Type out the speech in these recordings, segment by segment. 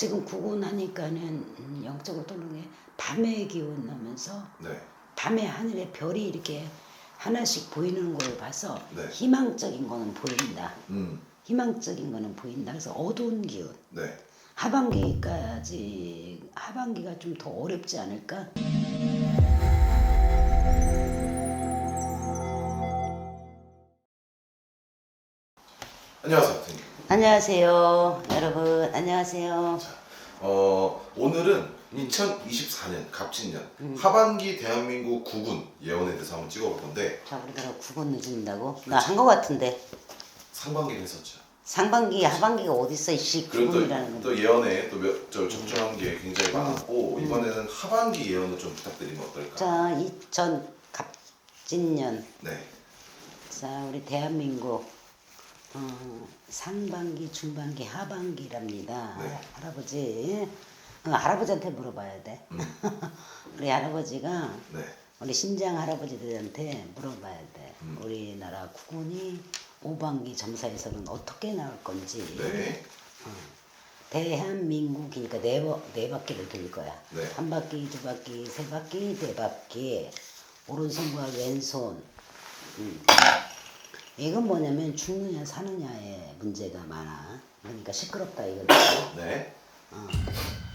지금 구곤하니까는 음, 영적으로 떠오르는 게 밤의 기운 나면서 네. 밤에 하늘에 별이 이렇게 하나씩 보이는 걸 봐서 네. 희망적인 거는 보인다. 음. 희망적인 거는 보인다. 그래서 어두운 기운. 네. 하반기까지 하반기가 좀 더 어렵지 않을까? 안녕하세요. 안녕하세요, 여러분. 안녕하세요. 어, 오늘은 2024년 갑진년 음. 하반기 대한민국 국군 예언에 대해서 한번 찍어볼 건데 자, 우리가 구건 늦는다고? 나 한 거 같은데. 상반기를 했었죠. 상반기, 하반기가 어딨어, 이씨. 그리고 구건이라는 또, 거. 또 예언에 또 몇, 저 적중한 게 굉장히 음. 많았고 이번에는 하반기 예언을 좀 부탁드리면 어떨까? 자, 2000 갑진년. 네. 자, 우리 대한민국 어, 상반기, 중반기, 하반기랍니다. 네. 할아버지, 어, 할아버지한테 물어봐야 돼. 음. 우리 할아버지가 네. 우리 신장 할아버지들한테 물어봐야 돼. 음. 우리나라 국군이 5반기 점사에서는 어떻게 나올 건지. 네. 대한민국이니까 네, 바- 네 바퀴를 돌릴 거야. 네. 한 바퀴, 두 바퀴, 세 바퀴, 네 바퀴. 오른손과 왼손. 음. 이건 뭐냐면 죽느냐 사느냐의 문제가 많아. 그러니까 시끄럽다 이거죠. 네. 어.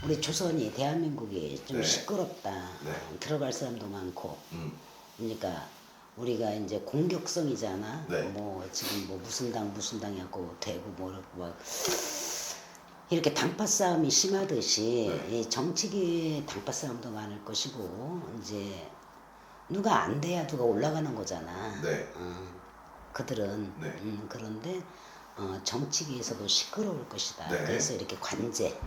우리 조선이 대한민국이 좀 네. 시끄럽다. 네. 들어갈 사람도 많고. 음. 그러니까 우리가 이제 공격성이잖아. 네. 뭐 지금 뭐 무슨 당 무슨 당이었고 대구 뭐 이렇게 막 이렇게 당파 싸움이 심하듯이 네. 이 정치계 당파 싸움도 많을 것이고 이제 누가 안 돼야 누가 올라가는 거잖아. 네. 어, 그들은 네. 음, 그런데 어, 정치계에서도 시끄러울 것이다. 네. 그래서 이렇게 관제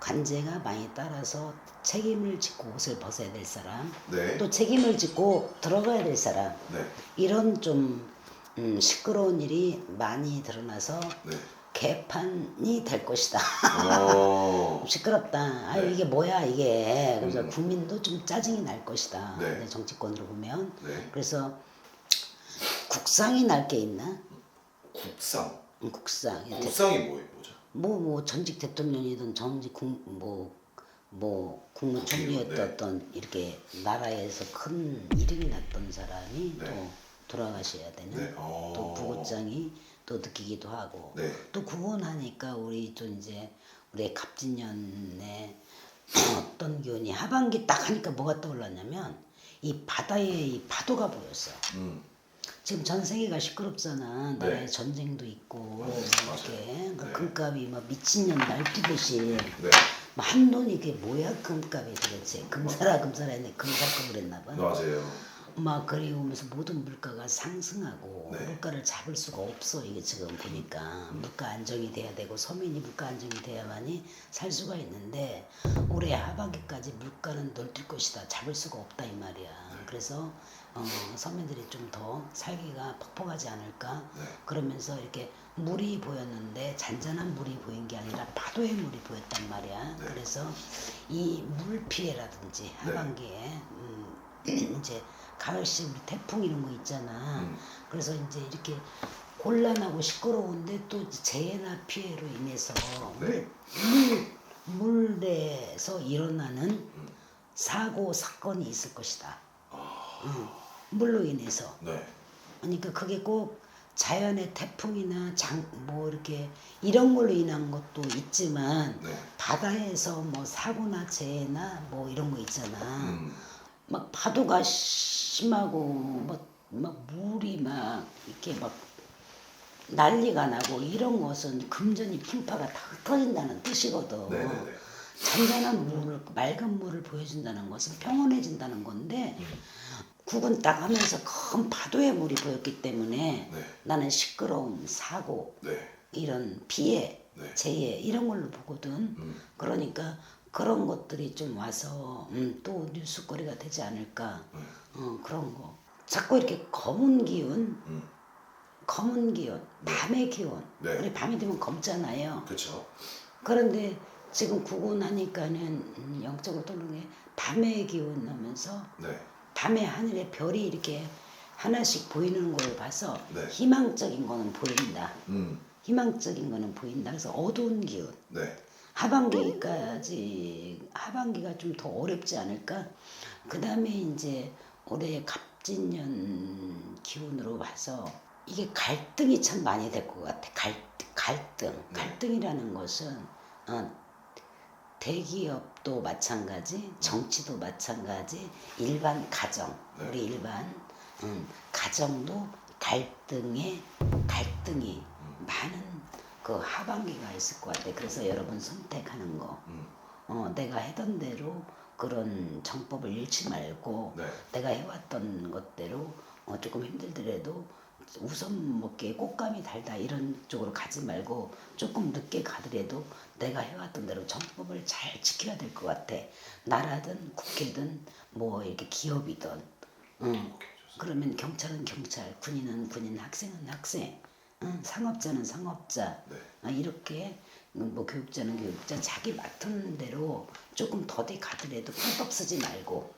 관제가 많이 따라서 책임을 짓고 옷을 벗어야 될 사람 네. 또 책임을 짓고 들어가야 될 사람 네. 이런 좀 음, 시끄러운 일이 많이 드러나서 네. 개판이 될 것이다. 어. 시끄럽다. 아 네. 이게 뭐야 이게. 그래서 음. 국민도 좀 짜증이 날 것이다. 네. 정치권으로 보면. 네. 그래서 국상이 날 게 있나? 국상. 음, 국상. 국상이 뭐예요? 뭐죠? 뭐, 뭐 전직 대통령이든 전직 국, 뭐, 뭐 국무총리였던 이렇게 나라에서 큰 이름이 났던 사람이 네. 또 돌아가셔야 되는 네. 어. 또 부고장이 또 느끼기도 하고 네. 또 구원하니까 우리 또 이제 우리 갑진년에 어떤 기운이 하반기 딱 하니까 뭐가 떠올랐냐면 이 바다에 이 파도가 보였어. 음. 지금 전 세계가 시끄럽잖아. 네. 나라에 전쟁도 있고 네, 이렇게 맞아요. 그 네. 금값이 막 미친년 날뛰듯이 네. 뭐 한돈이 이게 뭐야 금값이 도대체 금사라 금사라 했는데 금사급을 했나 봐. 맞아요. 막 그리우면서 모든 물가가 상승하고 네. 물가를 잡을 수가 없어 이게 지금 보니까 물가 안정이 돼야 되고 서민이 물가 안정이 돼야만이 살 수가 있는데 올해 하반기까지 물가는 널뛸 것이다 잡을 수가 없다 이 말이야 그래서 어, 서민들이 좀 더 살기가 퍽퍽하지 않을까 네. 그러면서 이렇게 물이 보였는데 잔잔한 물이 보인 게 아니라 파도의 물이 보였단 말이야 네. 그래서 이 물 피해라든지 하반기에 음, 이제 가을씨 우리 태풍 이런 거 있잖아. 음. 그래서 이제 이렇게 곤란하고 시끄러운데 또 재해나 피해로 인해서 네. 물, 물, 물에서 일어나는 사고 사건이 있을 것이다. 응. 물로 인해서. 네. 그러니까 그게 꼭 자연의 태풍이나 장 뭐 이렇게 이런 걸로 인한 것도 있지만 네. 바다에서 뭐 사고나 재해나 뭐 이런 거 있잖아. 음. 막 파도가 심하고 막, 막 물이 막 이렇게 막 난리가 나고 이런 것은 금전이 풍파가 다 흩어진다는 뜻이거든. 네네네. 잔잔한 물을 맑은 물을 보여준다는 것은 평온해진다는 건데 국은 딱 하면서 큰 파도의 물이 보였기 때문에 네. 나는 시끄러움, 사고, 네. 이런 피해, 네. 재해 이런 걸로 보거든. 음. 그러니까 그런 것들이 좀 와서 음, 또 뉴스거리가 되지 않을까. 네. 어, 그런 거. 자꾸 이렇게 검은 기운, 음. 검은 기운, 밤의 기운. 네. 우리 밤이 되면 검잖아요. 그렇죠. 그런데 지금 구곤하니까는 음, 영적으로 떠오르는 게 밤의 기운 나면서 네. 밤에 하늘에 별이 이렇게 하나씩 보이는 걸 봐서 네. 희망적인 거는 보인다. 음. 희망적인 거는 보인다. 그래서 어두운 기운. 네. 하반기까지 하반기가 좀 더 어렵지 않을까? 그 다음에 이제 올해 갑진년 기운으로 봐서 이게 갈등이 참 많이 될 것 같아. 갈, 갈등. 갈등이라는 것은 어, 대기업도 마찬가지, 정치도 마찬가지, 일반 가정, 네. 우리 일반 음, 가정도 갈등에 갈등이 많은 그 하반기가 있을 것 같아. 그래서 여러분 선택하는 거, 음. 어, 내가 해던 대로 그런 정법을 잃지 말고 네. 내가 해왔던 것대로 어, 조금 힘들더라도 우선 먹기에 꽃감이 달다 이런 쪽으로 가지 말고 조금 늦게 가더라도 내가 해왔던 대로 정법을 잘 지켜야 될 것 같아. 나라든 국회든 뭐 이렇게 기업이든. 응. 그러면 경찰은 경찰, 군인은 군인, 학생은 학생, 응? 상업자는 상업자. 네. 아, 이렇게 뭐 교육자는 교육자 자기 맡은 대로 조금 더디 가더라도 꿀떡 쓰지 말고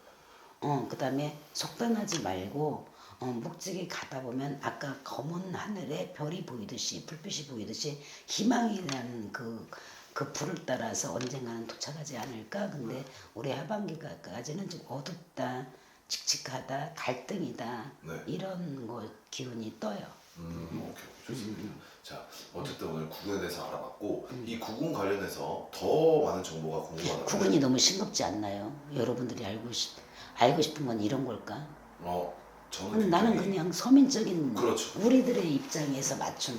어 그 다음에 속단하지 말고 어 묵직히 가다 보면 아까 검은 하늘에 별이 보이듯이 불빛이 보이듯이 희망이라는 그 그 불을 따라서 언젠가는 도착하지 않을까 근데 올해 하반기까지는 좀 어둡다 칙칙하다 갈등이다 네. 이런 거 기운이 떠요. 음, 오케이, 좋습니다. 자, 어쨌든 오늘 구군에 대해서 알아봤고 이 구군 관련해서 더 많은 정보가 궁금하다면 구근이 너무 싱겁지 않나요? 여러분들이 알고 싶 알고 싶은 건 이런 걸까? 어, 저는 음, 나는 그냥 서민적인 그렇죠. 우리들의 입장에서 맞춘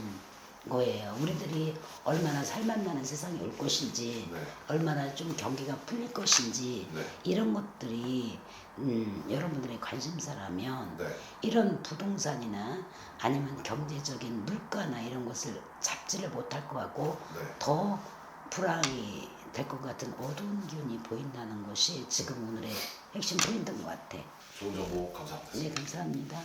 거예요. 우리들이 얼마나 살맛나는 세상이 올 것인지, 네. 얼마나 좀 경기가 풀릴 것인지 네. 이런 것들이 음, 여러분들의 관심사라면 네. 이런 부동산이나 아니면 경제적인 물가나 이런 것을 잡지를 못할 것 같고 네. 더 불황이 될 것 같은 어두운 기운이 보인다는 것이 지금 오늘의 핵심 포인트인 것 같아. 좋은 정보 감사합니다. 네, 감사합니다.